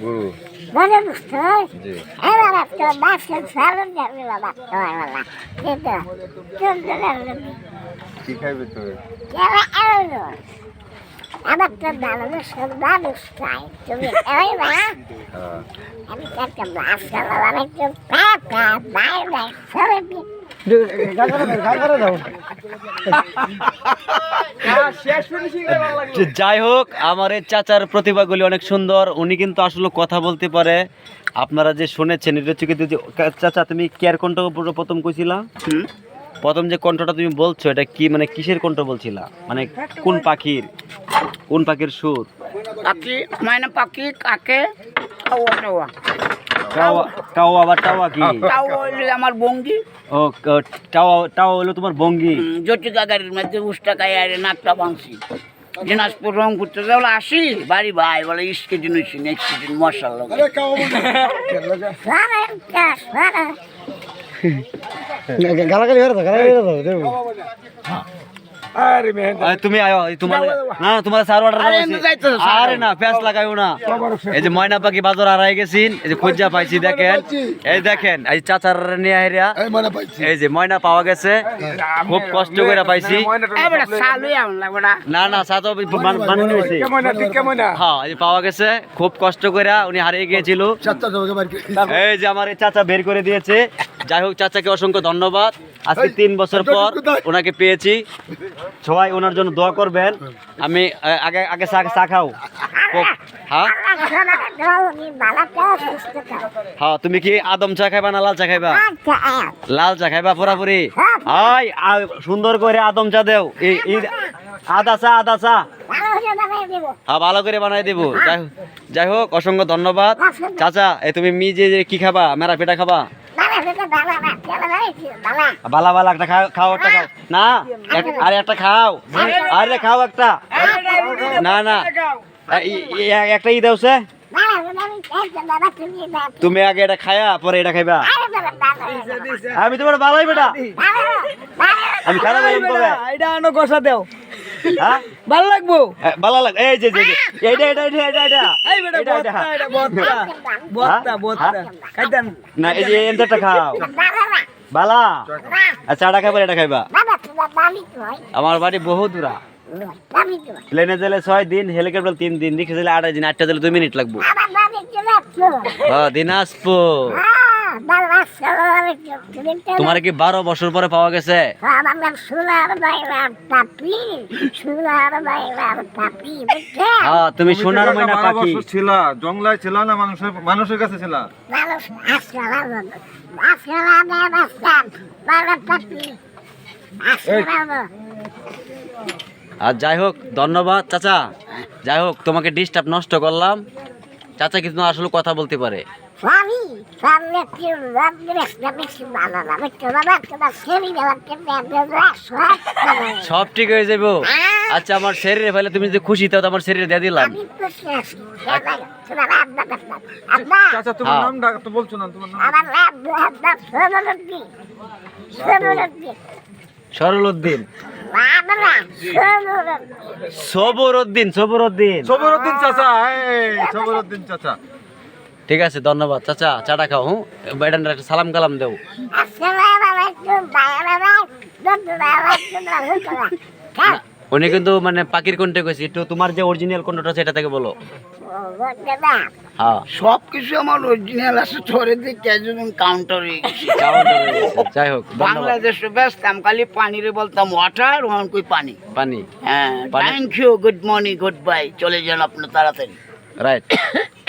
গুরু। মনে বুঝতে জি। এবার একটা বাসের সালন যাবে বাবা তোমার বেলা কিন্তু চলতে লাগল কি খাইবে এলো আমার তো ভালোবাসা মানুষ চাই তুমি এবার না হ্যাঁ। আমি তো একটা বাস চালালাম একটু পাকা বাইরে বাইরে সরে দিয়ে যে যাই হোক আমার এই চাচার প্রতিভাগুলি অনেক সুন্দর। উনি কিন্তু আসলে কথা বলতে পারে। আপনারা যে শুনেছেন এটা হচ্ছে কিন্তু চাচা তুমি কেয়ার কণ্ঠ পুরো প্রথম কইছিলা? প্রথম যে কণ্ঠটা তুমি বলছো এটা কি মানে কিসের কণ্ঠ বলছিলা? মানে কোন পাখির? কোন পাখির সুর? পাখি ময়না পাখি কাকে? টাওয়া কাওয়া আবার টাওয়া কি? তাও হইল আমার বঙ্গি। ও টাওয়া টাওয়া হলো তোমার বঙ্গি? জটিকা গাড়ির মধ্যে উষ্টা খাই আরে নাকটা ভাঙছি। দিনাজপুর রংপুর তো যাব আসি বাড়ি ভাই বলে ইসকে দিন হইছি নেক্সট দিন মশাল সরে একটা সরে আরে তুমি আয়ো তোমার না তোমার সার অর্ডার আরে না প্যাঁচ লাগাইও না। এই যে ময়না পাখি বাজার হারাই গেছিন এই যে খোঁজা পাইছি দেখেন। এই দেখেন এই চাচার নিয়ে হেরিয়া এই যে ময়না পাওয়া গেছে। খুব কষ্ট করে পাইছি। না। না না সাথে বানানো হয়েছে হ্যাঁ এই যে পাওয়া গেছে খুব কষ্ট করে উনি হারিয়ে গিয়েছিল। এই যে আমার এই চাচা বের করে দিয়েছে। যাই হোক চাচাকে অসংখ্য ধন্যবাদ। আজকে তিন বছর পর ওনাকে পেয়েছি। সবাই ওনার জন্য দোয়া করবেন। আমি আগে আগে চা চা খাও। হ্যাঁ? হ্যাঁ তুমি কি আদম চা খাইবা না লাল চা খাইবা? লাল চা খাইবা পুরাপুরি? আই সুন্দর করে আদম চা দেও। আদা চা আদা চা। হয়ে ভালো করে বানাই দেবো। যাই হোক অসংখ্য ধন্যবাদ। চাচা এ তুমি মি যে কি খাবা? মেরা পেটা খাবা? বালা বালা একটা খাও খাও একটা খাও। না আরে একটা খাও। আরে খাও একটা। না না। একটা ই দেও সে। তুমি আগে এটা খায়া পরে এটা খাইবা। আমি তোমার ভালোই বেটা। আমি খারাপ এটা আনো কষা দেও। হ্যাঁ? ভালো লাগবো? হ্যাঁ, ভালো লাগ এই যে যে এইটা এটা এটা এটা এটা এই বেটা এটা। বত্তা এটা বত্তা বত্তা বত্তা। খাইতেন না এই যে এনটা খাও। বালা? আচ্ছা এটা খাইবা এটা খাইবা। আমার বাড়ি বহু দূরা। প্লেনে গেলে ছয় দিন হেলিকপ্টার তিন দিন রিক্সা গেলে আড়াই দিন আটটা গেলে দুই মিনিট লাগবো। হ্যাঁ দিনাজপুর। তোমার কি বারো বছর পরে পাওয়া গেছে? আমার নাম সোনার বাইরাম পাপি সোনার বাইরাম পাপি হ্যাঁ তুমি সোনার ময়না পাখি ছিল জংলায় ছিল না মানুষের মানুষের কাছে ছিল? মানুষ পাপি আর যাই হোক ধন্যবাদ চাচা। যাই হোক তোমাকে ডিস্টার্ব নষ্ট করলাম। চাচা কিন্তু আসলে কথা বলতে পারে? সব ঠিক হয়ে যাব আচ্ছা আমার শরীরে ফেলে তুমি যদি খুশি তাও তো আমার শরীরে দিয়ে দিলাম। খুশি তোমার হ্যাঁ। নামটা তো বলছো না তোমার নাম। আমার আব্বা আব্বা সোনারদ্দি সোনারদ্দি উদ্দিন বাবা সোনারদ্দি সবর উদ্দিন সবর উদ্দিন সবরউদ্দিন চাচা এই সবরউদ্দিন চাচা। ঠিক আছে ধন্যবাদ। চাচা চাটা খাও হুঁ? বেডান একটা সালাম কালাম দেও। উনি কিন্তু মানে পাখির কণ্ঠে কইছি একটু তোমার যে অরিজিনাল কণ্ঠটা সেটা থেকে বলো। হ্যাঁ। সব কিছু আমার অরিজিনাল আছে ধরে কাউন্টার হয়ে গেছে? যাই হোক ধন্যবাদ। বাংলাদেশে ব্যস্তাম খালি পানিরে বলতাম ওয়াটার ওখান কই পানি পানি। হ্যাঁ thank you good morning good bye চলে যান আপনার তাড়াতাড়ি। রাইট